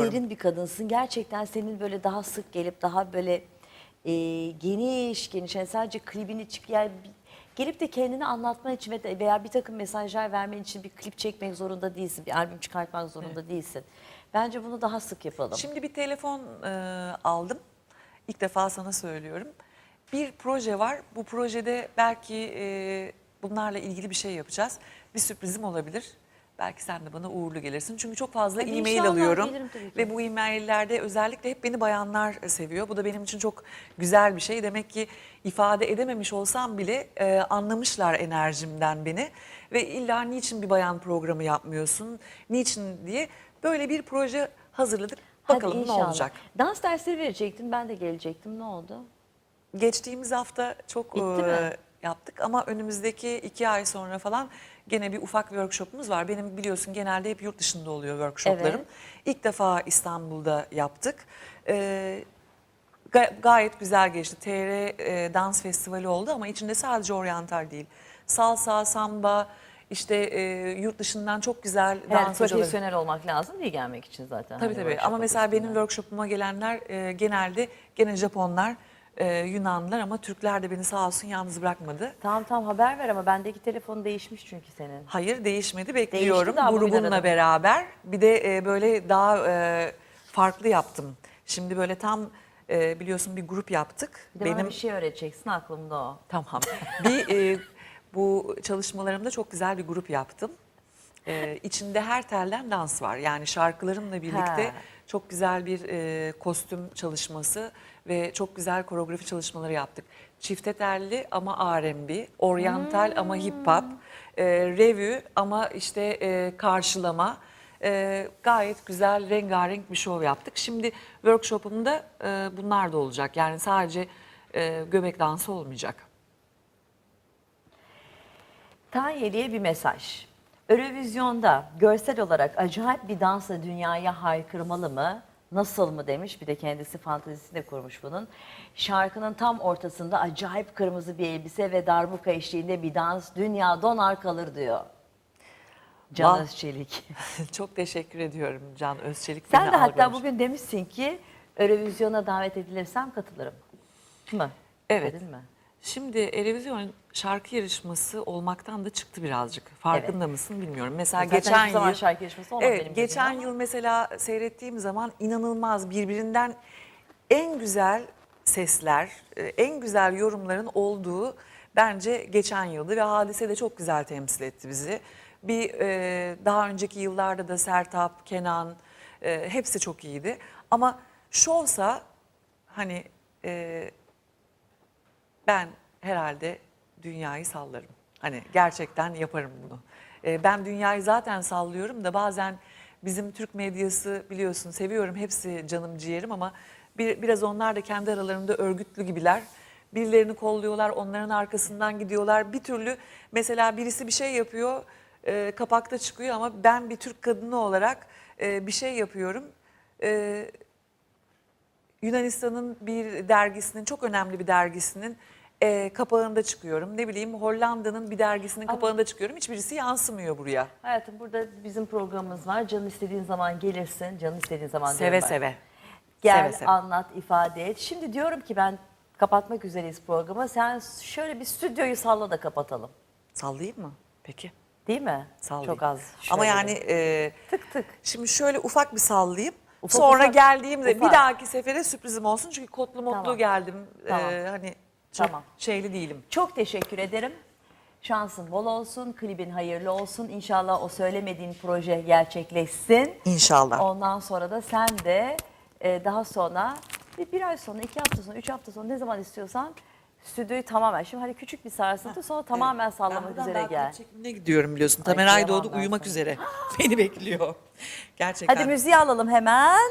derin bir kadınsın. Gerçekten senin böyle daha sık gelip daha böyle e, geniş geniş yani sadece klibini çık yani bir- gelip de kendini anlatman için ve veya bir takım mesajlar vermen için bir klip çekmek zorunda değilsin. Bir albüm çıkartmak zorunda değilsin. Bence bunu daha sık yapalım. Şimdi bir telefon e, aldım. İlk defa sana söylüyorum. Bir proje var. Bu projede belki e, bunlarla ilgili bir şey yapacağız. Bir sürprizim olabilir. Belki sen de bana uğurlu gelirsin. Çünkü çok fazla Hadi e-mail inşallah, alıyorum. gelirim tabii ki. Ve bu e-maillerde özellikle hep beni bayanlar seviyor. Bu da benim için çok güzel bir şey. Demek ki ifade edememiş olsam bile e, anlamışlar enerjimden beni. Ve illa niçin bir bayan programı yapmıyorsun, niçin diye böyle bir proje hazırladık. Hadi Bakalım ne inşallah. olacak. Dans dersleri verecektin. Ben de gelecektim. Ne oldu? Geçtiğimiz hafta çok Bitti e, mi? yaptık ama önümüzdeki iki ay sonra falan gene bir ufak workshopumuz var. Benim biliyorsun genelde hep yurt dışında oluyor workshoplarım. Evet. İlk defa İstanbul'da yaptık. E, ga- gayet güzel geçti. TR e, Dans Festivali oldu ama içinde sadece oryantal değil. Salsa, samba, işte e, yurt dışından çok güzel Herhalde dans hocaları. profesyonel olmak lazım değil gelmek için zaten. Tabii Hani tabii ama mesela benim workshopuma gelenler e, genelde gene Japonlar, e, Yunanlılar ama Türkler de beni sağ olsun yalnız bırakmadı. Tamam tamam haber ver ama bendeki telefon değişmiş çünkü senin. Hayır değişmedi bekliyorum bugün grubumla aradım. beraber. Bir de e, böyle daha e, farklı yaptım. Şimdi böyle tam e, biliyorsun bir grup yaptık. Bir de bana bir şey öğreteceksin aklımda o. Tamam. bir e, bu çalışmalarımda çok güzel bir grup yaptım. E, içinde her telden dans var. Yani şarkılarımla birlikte Ha. çok güzel bir e, kostüm çalışması ve çok güzel koreografi çalışmaları yaptık. Çifte telli ama R&B, oryantal ama hip hop, e, revü ama işte e, karşılama. E, gayet güzel rengarenk bir şov yaptık. Şimdi workshopumda e, bunlar da olacak. Yani sadece e, göbek dansı olmayacak. Tanyeli'ye bir mesaj. Eurovizyonda görsel olarak acayip bir dansla dünyaya haykırmalı mı? Nasıl mı demiş. Bir de kendisi fantezisini de kurmuş bunun. Şarkının tam ortasında acayip kırmızı bir elbise ve darbuka eşliğinde bir dans. Dünya donar kalır diyor. Can Vah. Özçelik. Çok teşekkür ediyorum Can Özçelik. Sen de hatta algılamış. bugün demişsin ki Eurovizyona davet edilirsem katılırım. Mı? Evet. Dedin mi? Şimdi Erevizyon şarkı yarışması olmaktan da çıktı birazcık. Farkında mısın bilmiyorum. Mesela Zaten geçen hiçbir zaman yıl şarkı yarışması olmadı Evet, benim geçen yıl mesela seyrettiğim zaman inanılmaz birbirinden en güzel sesler, e, en güzel yorumların olduğu bence geçen yıldı ve Hadise de çok güzel temsil etti bizi. Bir e, daha önceki yıllarda da Sertap, Kenan e, hepsi çok iyiydi. Ama şovsa hani e, ben herhalde dünyayı sallarım. Hani gerçekten yaparım bunu. Ee, ben dünyayı zaten sallıyorum da bazen bizim Türk medyası biliyorsun seviyorum hepsi canım ciğerim ama bir, biraz onlar da kendi aralarında örgütlü gibiler. Birilerini kolluyorlar, onların arkasından gidiyorlar. Bir türlü mesela birisi bir şey yapıyor, e, kapakta çıkıyor ama ben bir Türk kadını olarak e, bir şey yapıyorum. E, Yunanistan'ın bir dergisinin çok önemli bir dergisinin e, kapağında çıkıyorum. Ne bileyim Hollanda'nın bir dergisinin kapağında çıkıyorum. Hiçbirisi yansımıyor buraya. Hayatım burada bizim programımız var. Canın istediğin zaman gelirsin. Canın istediğin zaman Seve ben. seve. Gel Seve seve. anlat ifade et. Şimdi diyorum ki ben kapatmak üzereyiz programı. Sen şöyle bir stüdyoyu salla da kapatalım. Sallayayım mı? Peki. Değil mi? Sallayayım. Çok az. Ama şöyle yani bir- e, tık tık. şimdi şöyle ufak bir sallayayım. Ufak Sonra ufak, geldiğimde ufak. bir dahaki sefere sürprizim olsun. Çünkü kotlu motlu Tamam. geldim. E, Tamam. hani çok Tamam. şeyli değilim. Çok teşekkür ederim. Şansın bol olsun, klibin hayırlı olsun. İnşallah o söylemediğin proje gerçekleşsin. İnşallah. Ondan sonra da sen de e, daha sonra bir, bir ay sonra, iki hafta sonra, üç hafta sonra ne zaman istiyorsan stüdyoyu tamamen. Şimdi hani küçük bir sarsıntı sonra tamamen sallamak üzere daha gel. klip çekimine gidiyorum biliyorsun. Tamer kıyamam Aydoğdu ben uyumak sana. üzere. Beni bekliyor. Gerçekten. Hadi müziği alalım hemen.